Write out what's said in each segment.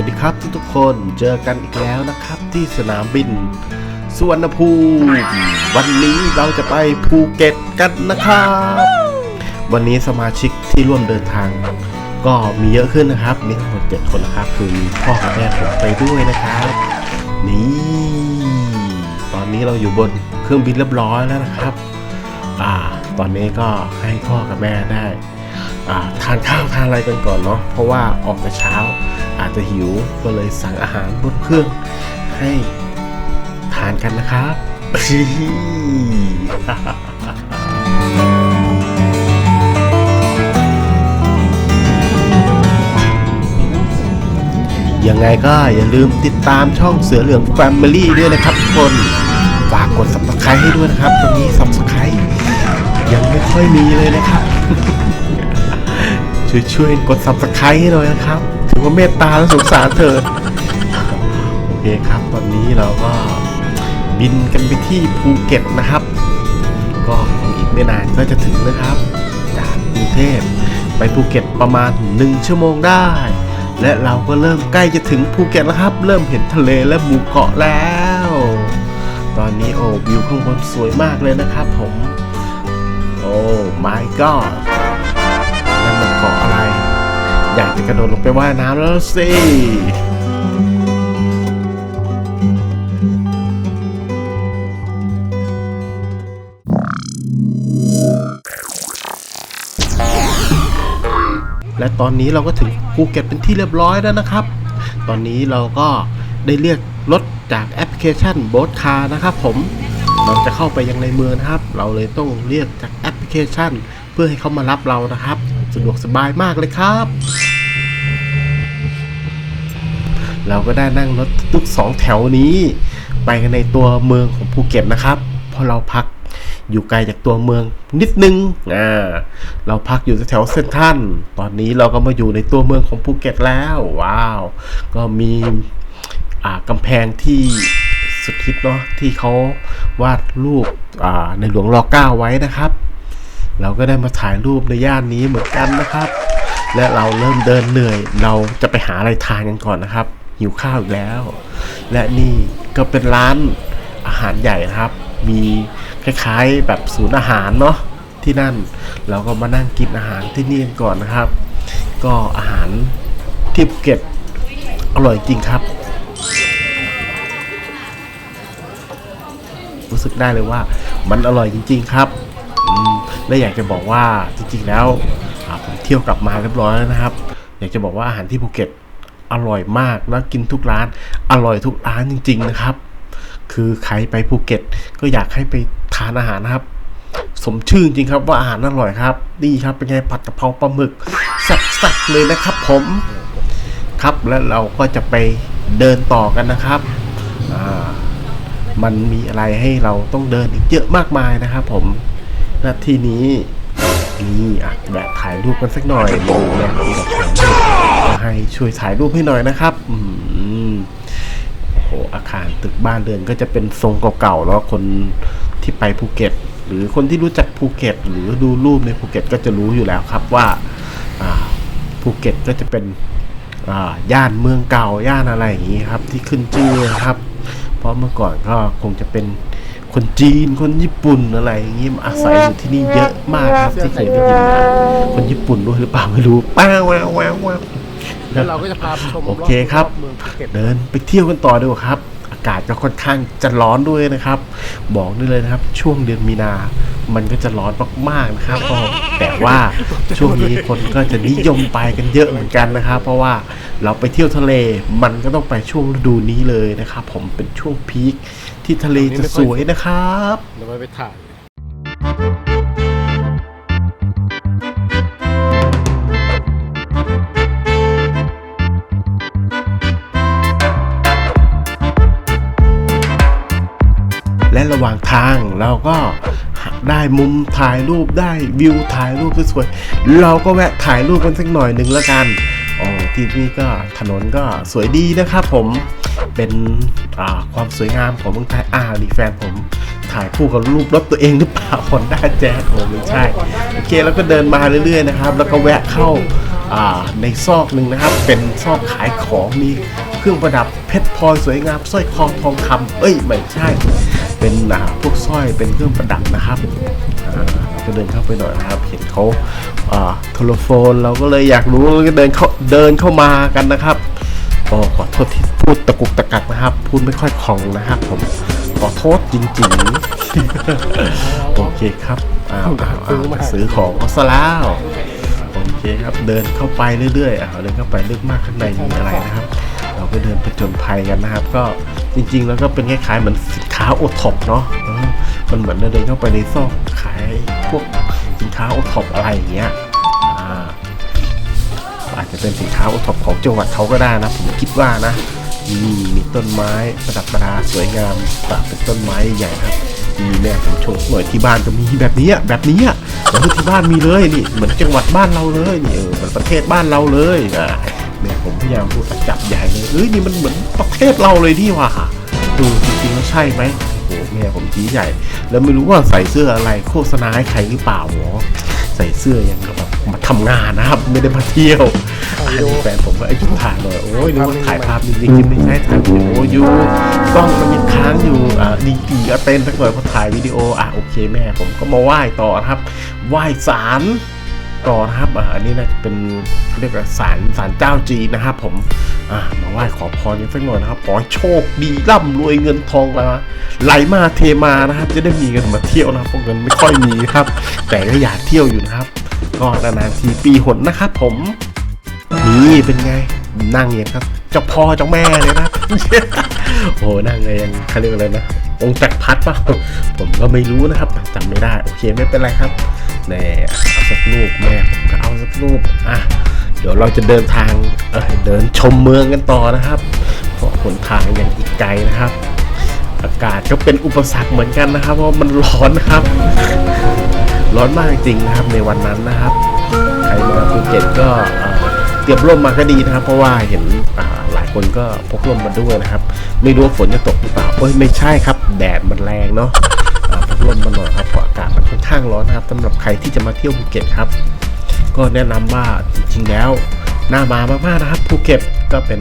สวัสดีครับทุกทุกคนเจอกันอีกแล้วนะครับ ที่สนามบินสุวรรณภูมิวันนี้เราจะไปภูเก็ตกันนะครับ วันนี้สมาชิกที่ร่วมเดินทาง ก็มีเยอะขึ้นนะครับ มีทั้งหมด7คนนะครับ คือมีพ่อกับแม่ผมไปด้วยนะครับ นี่ ตอนนี้เราอยู่บนเครื่องบินเรียบร้อยแล้วนะครับ อ่า ตอนนี้ก็ให้พ่อกับแม่ได้ ทานข้าวทานอะไรกันก่อนเนาะเพราะว่าออกแต่เช้าอาจจะหิวก็เลยสั่งอาหารบนเครื่องให้ทานกันนะครับยังไงก็อย่าลืมติดตามช่องเสือเหลือง Family ด้วยนะครับทุกคนฝากกด subscribe ให้ด้วยนะครับตอนนี้ subscribe ยังไม่ค่อยมีเลยนะครับ ช่วยช่วยๆกด subscribe ให้หน่อยนะครับ ถือว่าเมตตาและสงสารเถิดโอเคครับ ตอนนี้เราก็บินกันไปที่ภูเก็ตนะครับ ก็อีกไม่นานก็จะถึงนะครับ จากกรุงเทพไปภูเก็ตประมาณ 1 ชั่วโมงได้ และเราก็เริ่มใกล้จะถึงภูเก็ตแล้วครับ เริ่มเห็นทะเลและหมู่เกาะแล้ว ตอนนี้โอ้วิวข้างบนสวยมากเลยนะครับผม โอ้ my god กระโดดลงไปว่ายน้ำแล้วสิและตอนนี้เราก็ถึงภูเก็ตเป็นที่เรียบร้อยแล้วนะครับ ตอนนี้เราก็ได้เรียกรถจากแอปพลิเคชันโบ t คาร์นะครับผม เราจะเข้าไปยังในเมืองนะครับ เราเลยต้องเรียกจากแอปพลิเคชัน เพื่อให้เขามารับเรานะครับ สะดวกสบายมากเลยครับ เราก็ได้นั่งรถตุ๊กสองแถวนี้ ไปกันในตัวเมืองของภูเก็ตนะครับเพราะเราพักอยู่ไกลจากตัวเมืองนิดนึงอ่าเราพักอยู่แถวเซนทรัลตอนนี้เราก็มาอยู่ในตัวเมืองของภูเก็ตแล้วว้าว ก็มีอ่ากำแพงที่สุดฮิตเนาะที่เขาวาดรูปอ่าในหลวงรอเก้าไว้นะครับ เราก็ได้มาถ่ายรูปในย่านนี้เหมือนกันนะครับ และเราเริ่มเดินเหนื่อย เราจะไปหาอะไรทานกันก่อนนะครับ หิวข้าวอีกแล้ว และนี่ก็เป็นร้านอาหารใหญ่นะครับ มีคล้ายๆแบบศูนย์อาหารเนาะที่นั่น เราก็มานั่งกินอาหารที่นี่กันก่อนนะครับ ก็อาหารที่ภูเก็ตอร่อยจริงครับรู้สึกได้เลยว่ามันอร่อยจริง ๆ ครับและอยากจะบอกว่าจริง ๆ แล้วผมเที่ยวกลับมาเรียบร้อยแล้วนะครับ อยากจะบอกว่าอาหารที่ภูเก็ต อร่อยมากแล้วกินทุกร้าน อร่อยทุกร้านจริง ๆ นะครับ คือใครไปภูเก็ต ก็อยากให้ไปทานอาหารนะครับ สมชื่อจริงครับว่าอาหารอร่อยครับนี่ครับเป็นไงผัดกะเพราปลาหมึกแซ่บๆเลยนะครับ ผมครับแล้วเราก็จะไปเดินต่อกันนะครับมันมีอะไรให้เราต้องเดินอีกเยอะมากมายนะครับผมณที่นี้ นี่อะแบบถ่ายรูปกันสักหน่อยดูแลที่แบบถ่ายรูปก็ให้ช่วยถ่ายรูปให้หน่อยนะครับ อืมโหอาคารตึกบ้านเรือนก็จะเป็นทรงเก่าๆแล้วคนที่ไปภูเก็ต หรือคนที่รู้จักภูเก็ต หรือดูรูปในภูเก็ตก็จะรู้อยู่แล้วครับว่าอ่าภูเก็ตก็จะเป็นอ่าย่านเมืองเก่าย่านอะไรอย่างนี้ครับ ที่ขึ้นชื่อครับ เพราะเมื่อก่อนก็คงจะเป็น คนจีนคนญี่ปุ่นอะไรอย่างนี้มาอาศัยอยู่ที่นี่เยอะมากครับที่เคยได้ยินมาคนญี่ปุ่นด้วยหรือเปล่าไม่รู้ป้าวว้าวว้าวว้าวแล้วเราก็จะพาไปชมโอเคครับเมืองภูเก็ตเดินไปเที่ยวกันต่อดีกว่าครับ อากาศก็ค่อนข้างจะร้อนด้วยนะครับ บอกได้เลยนะครับ ช่วงเดือนมีนา มันก็จะร้อนมากๆนะครับก็แต่ว่าช่วงนี้คนก็จะนิยมไปกันเยอะเหมือนกันนะครับ เพราะว่าเราไปเที่ยวทะเลมันก็ต้องไปช่วงฤดูนี้เลยนะครับ ผมเป็นช่วงพีคที่ทะเลจะสวยนะครับเดี๋ยวไปถ่ายและระหว่างทางเราก็ ได้มุมถ่ายรูปได้วิวถ่ายรูปสวยๆเราก็แวะถ่ายรูปกันสักหน่อยหนึ่งแล้วกันอ๋อที่นี่ก็ถนนก็สวยดีนะครับผมเป็นความสวยงามของเมืองไทยอ่านี่แฟนผมถ่ายคู่กับรูปรถตัวเองหรือเปล่าคนด้าแจ๊สโอ้ไม่ใช่โอเคแล้วก็เดินมาเรื่อยๆนะครับ แล้วก็แวะเข้าในซอกหนึ่งนะครับ เป็นซอกขายของมีเครื่องประดับเพชรพลอยสวยงามสร้อยคอทองคำเอ้ยไม่ใช่ เป็นพวกสร้อยเป็นเครื่องประดับนะครับอ่าเราก็เดินเข้าไปหน่อยนะครับ เห็นเขาอ่าโทรโฟนเราก็เลยอยากรู้เราก็เดินเข้าเดินเข้ามากันนะครับโอ้ขอโทษที่พูดตะกุกตะกักนะครับ พูดไม่ค่อยคล่องนะครับผมขอโทษจริงๆโอเคครับอ้าวอ้าวมาซื้อของเขาซะแล้วโอเคครับเดินเข้าไปเรื่อยๆอ่าเดินเข้าไปลึกมากข้างในมีอะไรนะครับ เราก็เดินไปจนภัยกันนะครับ ก็จริงๆ แล้วก็เป็นคล้ายๆเหมือนสินค้าโอท็อปเนาะมันเหมือนเดินเข้าไปในซอกขายพวกสินค้าโอท็อปอะไรอย่างเงี้ยอาอาจจะเป็นสินค้าโอท็อปของจังหวัดเขาก็ได้นะ ผมคิดว่านะมีมีต้นไม้ประดับประดาสวยงามแบบเป็นต้นไม้ใหญ่ครับมีแม่ผมโชว์หน่อยที่บ้านก็มีแบบนี้แบบนี้อะเออที่บ้านมีเลยนี่เหมือนจังหวัดบ้านเราเลยนี่เออเหมือนประเทศบ้านเราเลยอ่า แม่ผมพยายามพูดจับใหญ่เลยเอ้ยนี่มันเหมือนประเทศเราเลยนี่หว่าดูจริงๆแล้วใช่ไหมโอ้โหแม่ผมชี้ใหญ่ แล้วไม่รู้ว่าใส่เสื้ออะไรโฆษณาให้ใครหรือเปล่าหรอใส่เสื้อยังกับแบบมาทำงานนะครับ ไม่ได้มาเที่ยวอันนี้แฟนผมก็ไอ้ยุถ่ายเลยโอ้ยนึกว่าถ่ายภาพจริงๆไม่ใช่ถ่ายวิดีโออยู่กล้องมันยังค้างอยู่อ่าดีดีก็เต้นสักหน่อยพอถ่ายวิดีโออะโอเคแม่ผมก็มาไหว้ต่อนะครับ ไหว้ศาล ต่อนะครับอ่าอันนี้น่าจะเป็นเรียกว่าศาลศาลเจ้าจีนนะครับผมอ่ามาไหว้ขอพรกันสักหน่อยนะครับขอโชคดีร่ำรวยเงินทองมาไหลมาเทมานะครับ จะได้มีเงินมาเที่ยวนะครับเพราะเงินไม่ค่อยมีครับ แต่ก็อยากเที่ยวอยู่นะครับ ก็นานๆทีปีหนนะครับผมนี่เป็นไงนั่งอย่างครับเจ้าพ่อเจ้าแม่เลยนะโอ้นั่งไงยังเขาเรียกอะไรนะองค์จักรพรรดิป่ะผมก็ไม่รู้นะครับจำไม่ได้ โอเคไม่เป็นไรครับแน่เอา สักรูปแม่ผมก็เอาสักรูปอะเดี๋ยวเราจะเดินทางเเดินชมเมืองกันต่อนะครับ เพราะหนทางยังอีกไกลนะครับ อากาศก็เป็นอุปสรรคเหมือนกันนะครับ เพราะมันร้อนนะครับ ร้อนมากจริงนะครับในวันนั้นนะครับ ใครมาภูเก็ตก็เตรียมร่มมาก็ดีนะครับ เพราะว่าเห็นหลายคนก็พกร่มมาด้วยนะครับ ไม่รู้ว่าฝนจะตกหรือเปล่าเอ้ยไม่ใช่ครับ แดดมันแรงเนาะพกร่มมาหน่อยครับ ข้างร้อนนะครับสำหรับใครที่จะมาเที่ยวภูเก็ตครับ ก็แนะนำว่าจริงๆแล้วน่ามามากๆนะครับภูเก็ตก็เป็น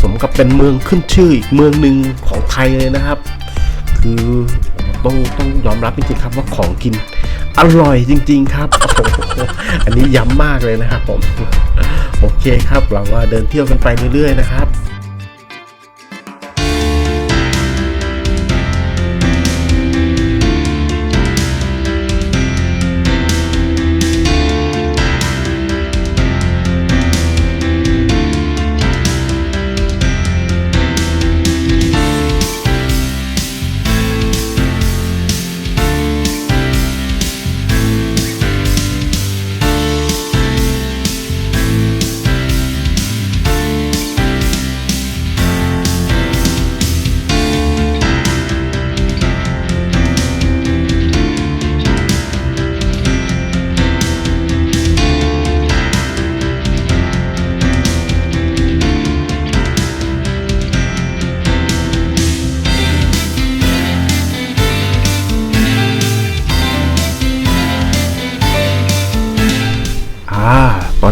สมกับเป็นเมืองขึ้นชื่ออีกเมืองหนึ่งของไทยเลยนะครับ คือต้องต้องยอมรับจริงๆครับว่าของกินอร่อยจริง ๆ ครับโอ้โหอันนี้ย้ำมากเลยนะครับผมโอเคครับเราว่าเดินเที่ยวกันไปเรื่อยๆนะครับ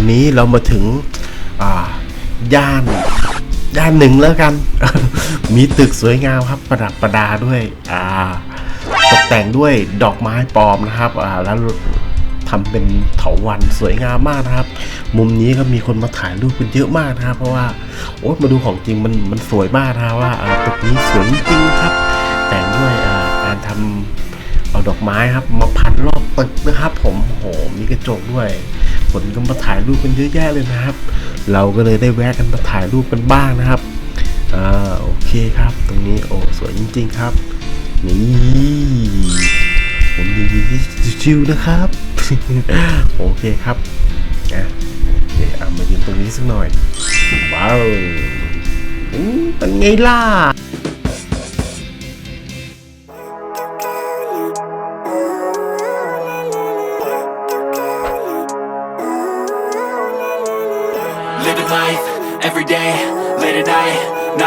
นนี้เรามาถึงย่านย่านหนึ่งแล้วกัน มีตึกสวยงามครับประดับประดาด้วยตกแต่งด้วยดอกไม้ปลอมนะครับแล้วทำเป็นเถาวัลย์สวยงามมากนะครับ มุมนี้ก็มีคนมาถ่ายรูปกันเยอะมากนะครับ เพราะว่าโอ้มาดูของจริงมันมันสวยมากนะว่าตึกนี้สวยจริงครับ แต่งด้วยการทำ เอาดอกไม้ครับมาพันรอบตึกนะครับ ผมโอ้โหมีกระจกด้วยคนก็มาถ่ายรูปกันเยอะแยะเลยนะครับ เราก็เลยได้แวะกันมาถ่ายรูปกันบ้างนะครับอ่าโอเคครับ ตรงนี้โอ้สวยจริง ๆครับ นี่ผมดีชิวๆนะครับโอเคครับอะโอเคเอามายืนตรงนี้สักหน่อยว้าวเป็นไงล่ะ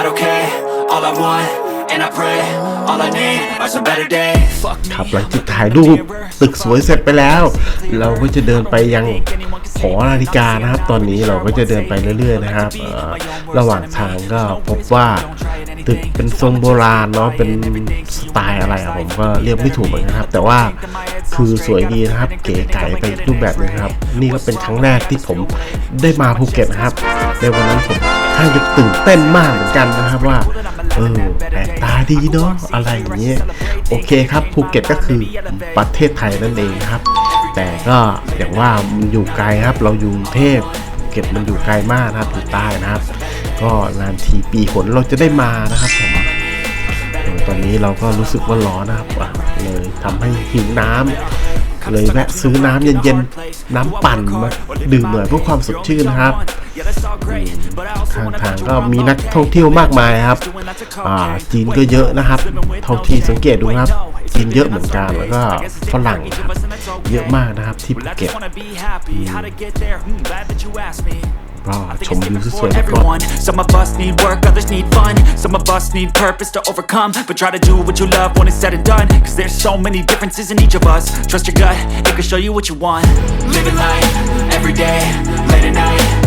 okay all I want and I pray all I need are some better days ครับหลังจากถ่ายรูปตึกสวยเสร็จไปแล้ว เราก็จะเดินไปยังหอนาฬิกานะครับ ตอนนี้เราก็จะเดินไปเรื่อยๆนะครับระหว่างทางก็พบว่าตึกเป็นทรงโบราณเนาะเป็นสไตล์อะไรผมก็เรียกไม่ถูกเหมือนกันครับ แต่ว่าคือสวยดีนะครับ เก๋ไก๋ไปรูปแบบหนึงครับ นี่ก็เป็นครั้งแรกที่ผมได้มาภูเก็ตนะครับ ในวันนั้นผม ข้างจะตื่นเต้นมากเหมือนกันนะครับว่าเออแปลกตาดีเนาะอะไรอย่างเงี้ยโอเคครับภูเก็ตก็คือประเทศไทยนั่นเองครับ แต่ก็อย่างว่ามันอยู่ไกลครับ เราอยู่กรุงเทพเก็ตมันอยู่ไกลมากนะครับอยู่ใต้นะครับ ก็นานทีปีหนเราจะได้มานะครับผมตอนนี้เราก็รู้สึกว่าร้อนนะครับเลยทำให้หิวน้ำเลยแวะซื้อน้ำเย็นๆ น้ำปั่นมาดื่มหน่อยเพื่อความสดชื่นนะครับ ทางทางก็มีนักท่องเที่ยวมากมายครับอ่าจีนก็เยอะนะครับ เท่าที่สังเกตดูครับจีนเยอะเหมือนกันแล้วก็ฝรั่งครับเยอะมากนะครับที่ภูเก็ตก็ชมวิวสวยๆไปก่อน everyone. Some of us need work, others need fun. Some of us need purpose to overcome. But try to do what you love when it's said and done. Cause there's so many differences in each of us. Trust your gut, it can show you what you want. Living life, every day, late at night,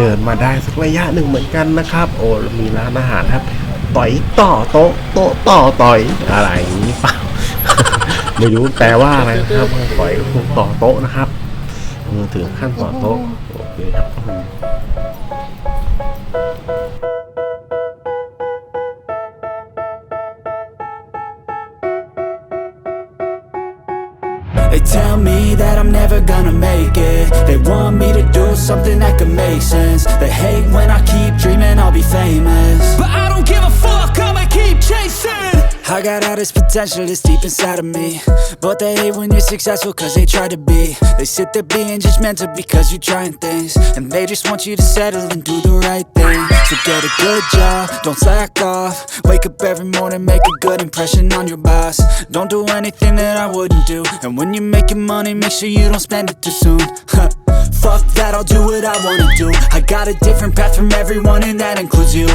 เดินมาได้สักระยะหนึ่งเหมือนกันนะครับ โอ้มีร้านอาหารครับ ต่อยต่อโต๊ะโต๊ะต่อต่อยอะไรอย่างนี้เปล่าไม่รู้แปลว่าอะไรนะครับต่อยก็คงต่อโต๊ะนะครับเออถึงขั้นต่อโต๊ะโอเคครับ something that could make sense. They hate when I keep dreaming I'll be famous. But I I got all this potential that's deep inside of me. But they hate when you're successful cause they try to be. They sit there being judgmental because you're trying things. And they just want you to settle and do the right thing. So get a good job, don't slack off. Wake up every morning, make a good impression on your boss. Don't do anything that I wouldn't do. And when you're making money, make sure you don't spend it too soon. Fuck that, I'll do what I wanna do. I got a different path from everyone and that includes you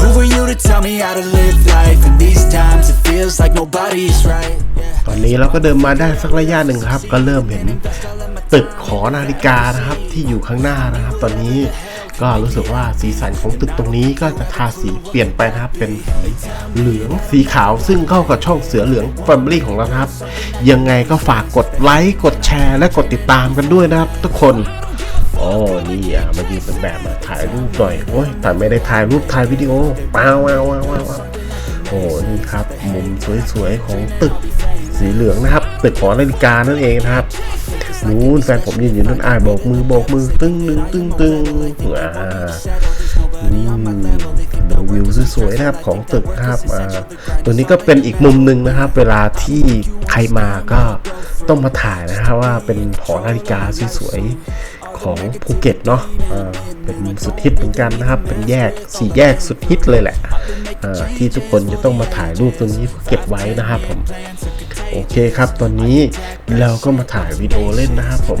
Who are you to tell me how to live life? In these times, it feels like nobody's right ตอนนี้เราก็เดินมาได้สักระยะหนึ่งครับ ก็เริ่มเห็นตึกขอนาฬิกานะครับที่อยู่ข้างหน้านะครับ ตอนนี้ก็รู้สึกว่าสีสันของตึกตรงนี้ก็จะทาสีเปลี่ยนไปนะครับ เป็นสีเหลืองสีขาวซึ่งเข้ากับช่องเสือเหลืองแฟมิลี่ของเราครับ ยังไงก็ฝากกดไลค์กดแชร์ และกดติดตามกันด้วยนะครับ ทุกคน โอ้นี่อะมายืนเป็นแบบมาถ่ายรูปหน่อยโอ้ยแต่ไม่ได้ถ่ายรูปถ่ายวิดีโอว้าวว้าวว้าวว้าวาโอ้นี่ครับมุมสวยๆของตึกสีเหลืองนะครับตึกหอนาฬิกานั่นเองนะครับนู้นแฟนผมยืนอยู่นั่นอายโบกมือโบกมือตึ้งตึ้งตึ้งตึ้งอ่านี่ดูวิวสวยๆนะครับของตึกครับอ่าตัวนี้ก็เป็นอีกมุมหนึ่งนะครับ เวลาที่ใครมาก็ต้องมาถ่ายนะครับว่าเป็นหอนาฬิกาสวยๆ ของภูเก็ตเนาะเป็นสุดฮิตเหมือนกันนะครับ เป็นแยกสี่แยกสุดฮิตเลยแหละที่ทุกคนจะต้องมาถ่ายรูปตรงนี้เพื่อเก็บไว้นะครับผมโอเคครับ ตอนนี้เราก็มาถ่ายวิดีโอเล่นนะครับผม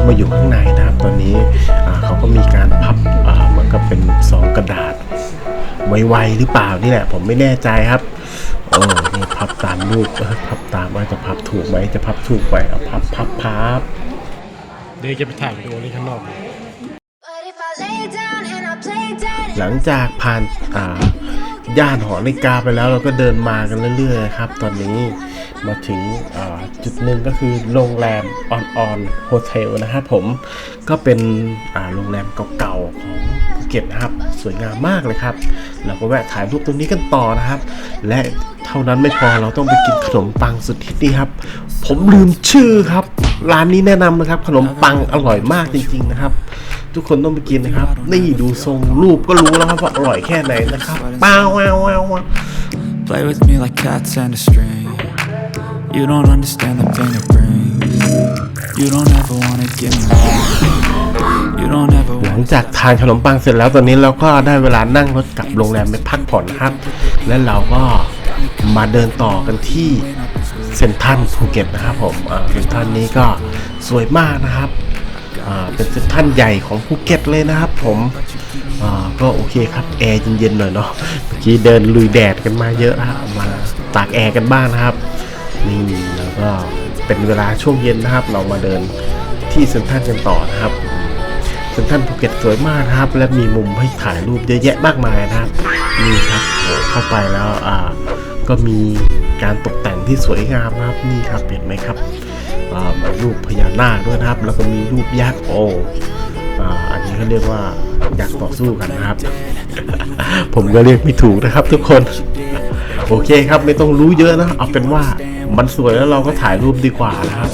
ามาอยู่ข้างในนะครับ ตอนนี้อ่าเขาก็มีการพับอ่าเหมือนกับเป็นซองกระดาษไวๆหรือเปล่านี่แหละ ผมไม่แน่ใจครับโอ้นี่พับตามรูปเออพับตามว่าจะพับถูกไหมจะพับถูกไหมเอาพับพับพับเดี๋ยวจะไปถ่ายวิดีโอนี้ข้างนอก But if I lay down and I play dead หลังจากผ่านอ่า ย่านหอนาฬิกาไปแล้วเราก็เดินมากันเรื่อยๆครับ ตอนนี้มาถึงจุดหนึ่งก็คือโรงแรมออนออนโฮเทลนะครับผมก็เป็นโรงแรมเก่าๆของ เก็ตนะครับ สวยงามมากเลยครับ เราก็แวะถ่ายรูปตรงนี้กันต่อนะครับ และเท่านั้นไม่พอเราต้องไปกินขนมปังสุดฮิตนี่ครับ ผมลืมชื่อครับ ร้านนี้แนะนำนะครับ ขนมปังอร่อยมากจริง ๆนะครับ ทุกคนต้องไปกินนะครับ นี่ดูทรงรูปก็รู้แล้วครับว่าอร่อยแค่ไหนนะครับป้าวว้าวว้าวว้าว Play with me like cats and a string. You don't understand the pain it brings. You don't ever wanna give me หลังจากทานขนมปังเสร็จแล้วตอนนี้เราก็ได้เวลานั่งรถกลับโรงแรมไปพักผ่อนนะครับ และเราก็มาเดินต่อกันที่เซ็นทรัลภูเก็ตนะครับผมเซ็นทรัลนี้ก็สวยมากนะครับเป็นเซ็นทรัลใหญ่ของภูเก็ตเลยนะครับผมก็โอเคครับแอร์เย็นๆหน่อยเนาะเมื่อกี้เดินลุยแดดกันมาเยอะนะครับมาตากแอร์กันบ้างนะครับนี่แล้วก็เป็นเวลาช่วงเย็นนะครับ เรามาเดินที่เซ็นทรัลกันต่อนะครับ นทรัลภูเก็ตสวยมากนะครับ และมีมุมให้ถ่ายรูปเยอะแยะมากมายนะครับนี่ครับโหเข้าไปแล้วอ่าก็มีการตกแต่งที่สวยงามนะครับนี่ครับเห็นไหมครับมีรูปพญานาคด้วยนะครับ แล้วก็มีรูปยักษ์โอ้อันนี้เขาเรียกว่ายักษ์ต่อสู้กันนะครับ ผมก็เรียกไม่ถูกนะครับ ทุกคนโอเคครับไม่ต้องรู้เยอะนะเอาเป็นว่ามันสวยแล้วเราก็ถ่ายรูปดีกว่านะครับ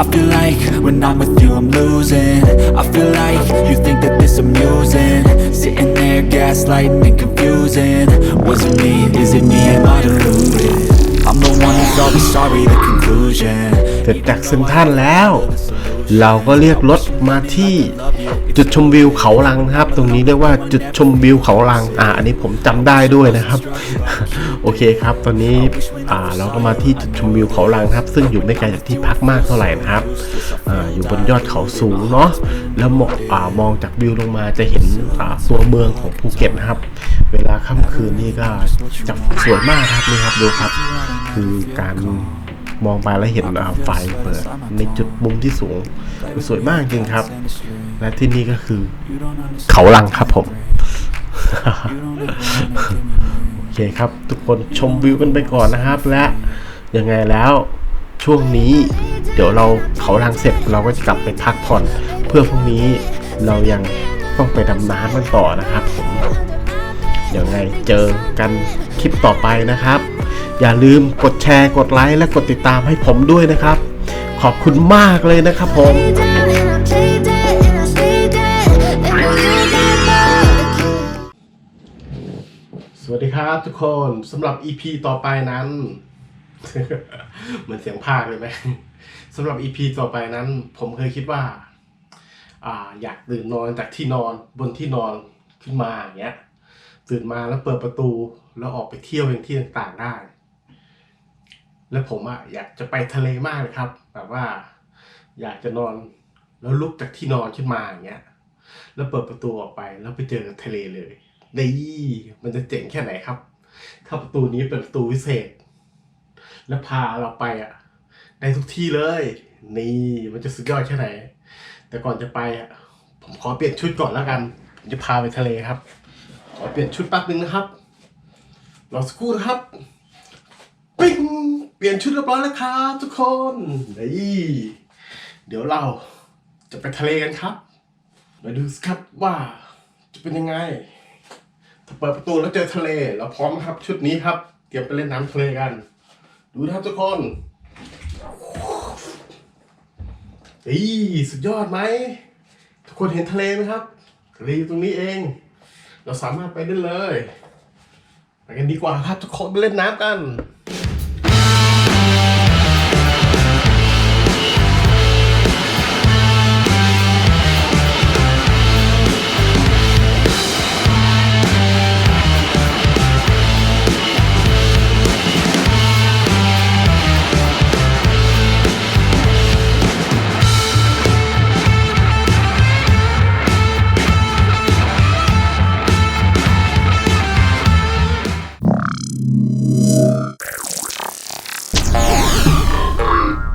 I feel like when I'm with you, I'm losing. I feel like you think that this amusing. Sitting there, gaslighting and confusing. Was it me? Is it me? Am I deluded? I'm the one who's always sorry, the conclusion. เสร็จจากเซ็นทรัลแล้ว เราก็เรียกรถมาที่ จุดชมวิวเขาลังนะครับ ตรงนี้เรียกว่าจุดชมวิวเขาลังอ่าอันนี้ผมจำได้ด้วยนะครับ โอเคครับ ตอนนี้อ่าเราก็มาที่จุดชมวิวเขาลังครับ ซึ่งอยู่ไม่ไกลจากที่พักมากเท่าไหร่นะครับอ่าอยู่บนยอดเขาสูงเนาะแล้วมองอ่ามองจากวิวลงมาจะเห็นอ่าตัวเมืองของภูเก็ตนะครับ เวลาค่ำคืนนี่ก็จะสวยมากครับนี่ครับดูครับ คือการ มองไปแล้วเห็นอ่าไฟเปิดในจุดมุมที่สูงสวยมากจริงครับ และที่นี่ก็คือ เขาลังครับผม โอเคครับ ทุกคนชมวิวกันไปก่อนนะครับ และยังไงแล้วช่วงนี้ เดี๋ยวเราเขาลังเสร็จเราก็จะกลับไปพักผ่อนเพื่อพรุ่งนี้เรายังต้องไปดำน้ำกันต่อนะครับผมยังไงเจอกันคลิปต่อไปนะครับ อย่าลืมกดแชร์กดไลค์และกดติดตามให้ผมด้วยนะครับ ขอบคุณมากเลยนะครับผมสวัสดีครับทุกคนสำหรับ EP ต่อไปนั้น เหมือนเสียงภาคเลยไหมสำหรับ EP ต่อไปนั้น ผมเคยคิดว่าอ่า อยากตื่นนอนจากที่นอนบนที่นอนขึ้นมาอย่างเงี้ยตื่นมาแล้วเปิดประตูแล้วออกไปเที่ยวอย่างที่ต่างๆได้ แล้วผมอะอยากจะไปทะเลมากเลยครับ แบบว่า อยากจะนอนแล้วลุกจากที่นอนขึ้นมาอย่างเงี้ย แล้วเปิดประตูออกไปแล้วไปเจอทะเลเลยนี่มันจะเจ๋งแค่ไหนครับ ถ้าประตูนี้เป็นประตูวิเศษ แล้วพาเราไปอะได้ทุกที่เลย นี่มันจะสุดยอดแค่ไหน แต่ก่อนจะไปอะผมขอเปลี่ยนชุดก่อนแล้วกันผมจะพาไปทะเลครับ ขอเปลี่ยนชุดแป๊บนึงนะครับรอสักครู่นะครับ ปิ้ง เปลี่ยนชุดเรียบร้อยแล้วครับทุกคนนี่เดี๋ยวเราจะไปทะเลกันครับ มาดูสิครับว่าจะเป็นยังไง ถ้าเปิดประตูแล้วเจอทะเล เราพร้อมครับชุดนี้ครับ เตรียมไปเล่นน้ำทะเลกัน ดูนะครับทุกคนอีสุดยอดไหม ทุกคนเห็นทะเลไหมครับ ทะเลอยู่ตรงนี้เอง เราสามารถไปได้เลย ไปกันดีกว่าครับทุกคนไปเล่นน้ำกัน